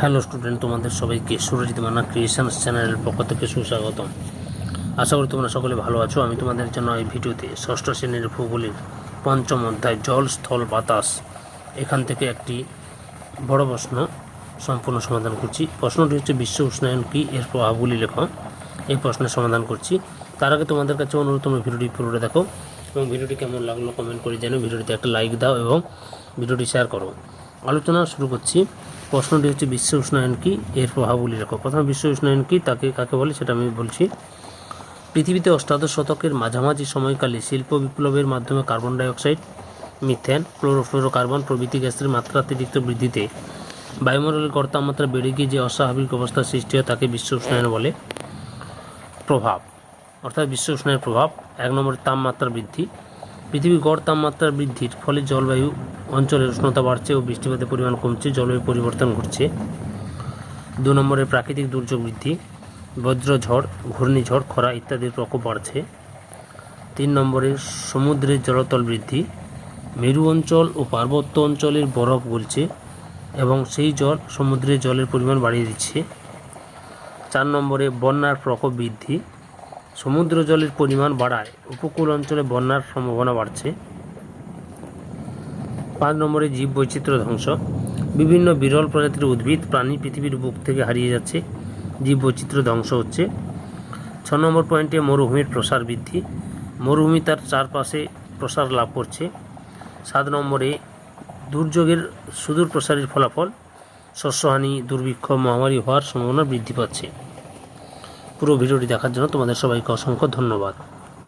Hello student তোমাদের সবাইকে Surajit Manna creations চ্যানেলের পক্ষ থেকে সুস্বাগতম। আশা করি তোমরা সকলে ভালো আছো। আমি তোমাদের জন্য এই ভিডিওতে ষষ্ঠ শ্রেণির ভূগোলের পঞ্চম অধ্যায়, জল, স্থল, বাতাস এখান থেকে একটি বড় প্রশ্ন সম্পূর্ণ সমাধান করছি। প্রশ্নটি হচ্ছে, বিশ্ব উষ্ণায়ন কী? এর প্রভাবগুলি লেখো। এই প্রশ্নের সমাধান করছি। তার আগে তোমাদের কাছে অনুরোধ, তোমরা ভিডিওটি পুরোটা দেখো এবং ভিডিওটি কেমন লাগল কমেন্ট করে জানো ভিডিওটিতে একটা লাইক দাও এবং ভিডিওটি শেয়ার করো। আলোচনা শুরু করছি। প্রশ্নটি হচ্ছে বিশ্ব উষ্ণায়ন কী? এর প্রভাবগুলি লেখো। প্রথমে বিশ্ব উষ্ণায়ন কী? তাকে কাকে বলে? সেটা আমি বলছি। পৃথিবীতে অষ্টাদশ শতকের মাঝামাঝি সময়কালে শিল্প বিপ্লবের মাধ্যমে কার্বন ডাইঅক্সাইড, মিথেন ক্লোরোফ্লোরোকার্বন প্রভৃতি গ্যাসের মাত্রা অতিরিক্ত বৃদ্ধিতে বায়ুমণ্ডলের গড় তাপমাত্রা বেড়ে গিয়ে যে অস্বাভাবিক অবস্থার সৃষ্টি হয় তাকে বিশ্ব উষ্ণায়ন বলে প্রভাব। অর্থাৎ বিশ্ব উষ্ণায়নের প্রভাব এক নম্বরে তাপমাত্রা বৃদ্ধি। পৃথিবীর গড় তাপমাত্রা বৃদ্ধির ফলে জলবায়ু অঞ্চলের উষ্ণতা বাড়ছে ও বৃষ্টিপাতের পরিমাণ কমছে, জলবায়ু পরিবর্তন ঘটছে। দু নম্বরে প্রাকৃতিক দুর্যোগ বৃদ্ধি বজ্রঝড় ঘূর্ণিঝড় খরা ইত্যাদির প্রকোপ বাড়ছে। তিন নম্বরে সমুদ্রের জলতল বৃদ্ধি, মেরু অঞ্চল ও পার্বত্য অঞ্চলের বরফ গলছে এবং সেই জল সমুদ্রের জলের পরিমাণ বাড়িয়ে দিচ্ছে। চার নম্বরে বন্যার প্রকোপ বৃদ্ধি সমুদ্র জলের পরিমাণ বাড়ায়, উপকূল অঞ্চলে বন্যার সম্ভাবনা বাড়ছে। পাঁচ নম্বরে জীব বৈচিত্র্য ধ্বংস। বিভিন্ন বিরল প্রজাতির উদ্ভিদ প্রাণী পৃথিবীর বুক থেকে হারিয়ে যাচ্ছে। জীব বৈচিত্র্য ধ্বংস হচ্ছে। ছ নম্বর পয়েন্টে মরুভূমির প্রসার বৃদ্ধি। মরুভূমি তার চারপাশে প্রসার লাভ করছে। সাত নম্বরে দুর্যোগের সুদূর প্রসারের ফলাফল। শস্যহানি, দুর্ভিক্ষ, মহামারী হওয়ার সম্ভাবনা বৃদ্ধি পাচ্ছে। পুরো ভিডিওটি দেখার জন্য তোমাদের সবাইকে অসংখ্য ধন্যবাদ।